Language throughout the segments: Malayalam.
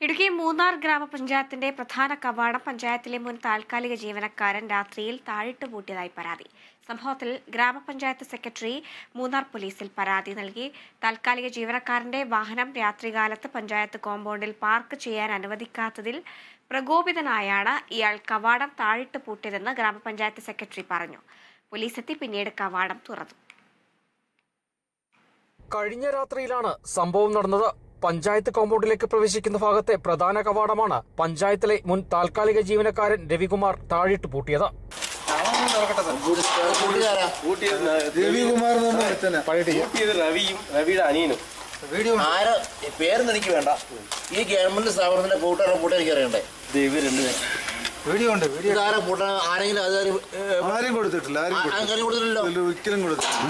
ഇടുക്കി മൂന്നാർ ഗ്രാമപഞ്ചായത്തിന്റെ പ്രധാന കവാടം പഞ്ചായത്തിലെ മുൻ താൽക്കാലിക ജീവനക്കാരൻ രാത്രിയിൽ താഴിട്ട് പൂട്ടിയതായി പരാതി. സംഭവത്തിൽ ഗ്രാമപഞ്ചായത്ത് സെക്രട്ടറി മൂന്നാർ പോലീസിൽ പരാതി നൽകി. താൽക്കാലിക ജീവനക്കാരന്റെ വാഹനം രാത്രികാലത്ത് പഞ്ചായത്ത് കോമ്പൗണ്ടിൽ പാർക്ക് ചെയ്യാൻ അനുവദിക്കാത്തതിൽ പ്രകോപിതനായാണ് ഇയാൾ കവാടം താഴിട്ട് പൂട്ടിയതെന്ന് ഗ്രാമപഞ്ചായത്ത് സെക്രട്ടറി പറഞ്ഞു. പോലീസെത്തി പിന്നീട് കവാടം തുറന്നു. കഴിഞ്ഞ രാത്രിയിലാണ് സംഭവം നടന്നത്. പഞ്ചായത്ത് കോമ്പൗണ്ടിലേക്ക് പ്രവേശിക്കുന്ന ഭാഗത്തെ പ്രധാന കവാടമാണ് പഞ്ചായത്തിലെ മുൻ താൽക്കാലിക ജീവനക്കാരൻ രവികുമാർ താഴിട്ട് പൂട്ടിയത്. രവിയും രവിയുടെ അനിയനും. ആര? പേരൊന്നും എനിക്ക് വേണ്ട. ഈ ഗവൺമെന്റ് സ്ഥാപനത്തിന്റെ കൂട്ടുകാരെ കൂട്ടം എനിക്ക് അറിയണ്ടേ? വീഡിയോ ഉണ്ട് വീഡിയോ കൂട്ടാൻ ആരെങ്കിലും അത് ആരും കൊടുത്തിട്ടില്ല ആരും കൊടുത്തിട്ടില്ലല്ലോ. ഒരിക്കലും കൊടുത്തിട്ടില്ല.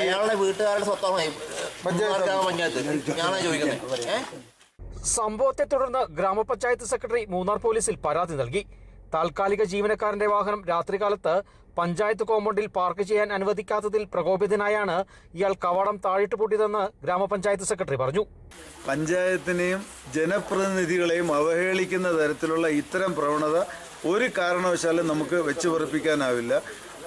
അയാളുടെ വീട്ടുകാരുടെ സ്വത്താണ് ഈ പഞ്ചായത്ത്. പഞ്ചായത്ത് ഞാനാ ചോദിക്കുന്നത് ഏഹ് സംഭവത്തെ തുടർന്ന് ഗ്രാമപഞ്ചായത്ത് സെക്രട്ടറി മൂന്നാർ പോലീസിൽ പരാതി നൽകി. താൽക്കാലിക ജീവനക്കാരന്റെ വാഹനം രാത്രികാലത്ത് പഞ്ചായത്ത് കോമ്പൗണ്ടിൽ പാർക്ക് ചെയ്യാൻ അനുവദിക്കാത്തതിൽ പ്രകോപിതനായാണ് ഇയാൾ കവാടം താഴിട്ട് പൂട്ടിയതെന്ന് ഗ്രാമപഞ്ചായത്ത് സെക്രട്ടറി പറഞ്ഞു. പഞ്ചായത്തിനെയും ജനപ്രതിനിധികളെയും അവഹേളിക്കുന്ന തരത്തിലുള്ള ഇത്തരം പ്രവണത ഒരു കാരണവശാലും നമുക്ക് വെച്ച് പൊറപ്പിക്കാനാവില്ല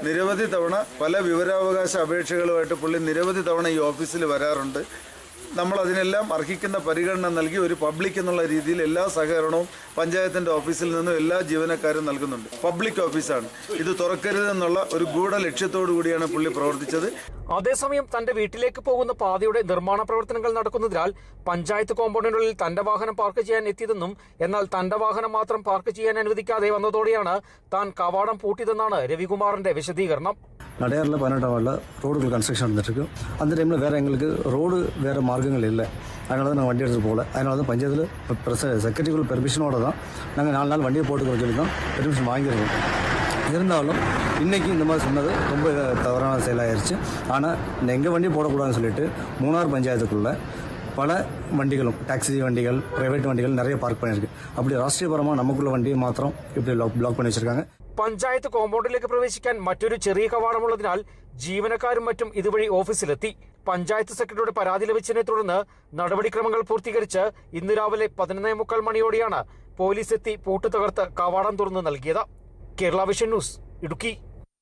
നിരവധി തവണ പല വിവരാവകാശ അപേക്ഷകളുമായിട്ട് പുള്ളി നിരവധി തവണ ഈ ഓഫീസിൽ വരാറുണ്ട്. നമ്മൾ അതിനെല്ലാം അർഹിക്കുന്ന പരിഗണന നൽകി ഒരു പബ്ലിക് എന്നുള്ള രീതിയിൽ എല്ലാ സഹകരണവും പഞ്ചായത്തിന്റെ ഓഫീസിൽ നിന്നും എല്ലാ ജീവനക്കാരും നൽകുന്നുണ്ട്. പബ്ലിക് ഓഫീസാണ് ഇത് തുറക്കരുതെന്നുള്ള ഒരു ഗൂഢ ലക്ഷ്യത്തോടു കൂടിയാണ് പുള്ളി പ്രവർത്തിച്ചത്. അതേസമയം തന്റെ വീട്ടിലേക്ക് പോകുന്ന പാതയുടെ നിർമ്മാണ പ്രവർത്തനങ്ങൾ നടക്കുന്നതിനാൽ പഞ്ചായത്ത് കോമ്പൗണ്ടിനുള്ളിൽ തന്റെ വാഹനം പാർക്ക് ചെയ്യാൻ എത്തിയതെന്നും എന്നാൽ തന്റെ വാഹനം മാത്രം പാർക്ക് ചെയ്യാൻ അനുവദിക്കാതെ വന്നതോടെയാണ് താൻ കവാടം പൂട്ടിയതെന്നാണ് രവികുമാറിന്റെ വിശദീകരണം. നടയാറിലെ പതിനെട്ടാം വാർഡിൽ റോഡുകൾ കൺസ്ട്രക്ഷൻ നടന്നിട്ടിരിക്കും. അന്നേരം നമ്മൾ വേറെ എങ്ങൾക്ക് റോഡ് വേറെ மார்க்கங்கள் இல்லை. அதனால தான் நாங்கள் வண்டி எடுத்துகிட்டு போகல. அதனால தான் பஞ்சாயத்தில் பிரச செக்ரட்டரிக்குள் பெர்மிஷனோட தான் நாங்கள் நாலு நாள் வண்டியை போட்டுக்கிறோம் சொல்லி தான் பெர்மிஷன் வாங்கியிருக்கோம். இருந்தாலும் இன்றைக்கி இந்த மாதிரி சொன்னது ரொம்ப தவறான செயலாகிருச்சு ஆனால் எங்கள் வண்டி போடக்கூடாதுன்னு சொல்லிட்டு மூணார் பஞ்சாயத்துக்குள்ளே பல வண்டிகளும் டாக்ஸி வண்டிகள் பிரைவேட் வண்டிகள் நிறைய பார்க் பண்ணியிருக்கு. அப்படி ராஷ்ட்രീയപരமாக നമുക്കുള്ള വണ്ടി മാത്രം ഇവിടെ ബ്ലോക്ക് പണി വെച്ചിരിക്കാങ്ക പഞ്ചായത്ത് കോമ്പൗണ്ടിലേക്ക് പ്രവേശിക്കാൻ മറ്റൊരു ചെറിയ കവാടമുള്ളതിനാൽ ജീവനക്കാരും മറ്റും ഇതുവഴി ഓഫീസിലെത്തി പഞ്ചായത്ത് സെക്രട്ടറിയുടെ പരാതി ലഭിച്ചതിനെ തുടർന്ന് നടപടിക്രമങ്ങൾ പൂർത്തീകരിച്ച് ഇന്ന് രാവിലെ പതിനൊന്നേ മുക്കാൽ മണിയോടെയാണ് പോലീസ് എത്തി പൂട്ട് തകർത്ത് കവാടം തുറന്ന് നൽകിയത്. കേരള വിഷൻ ന്യൂസ് ഇടുക്കി.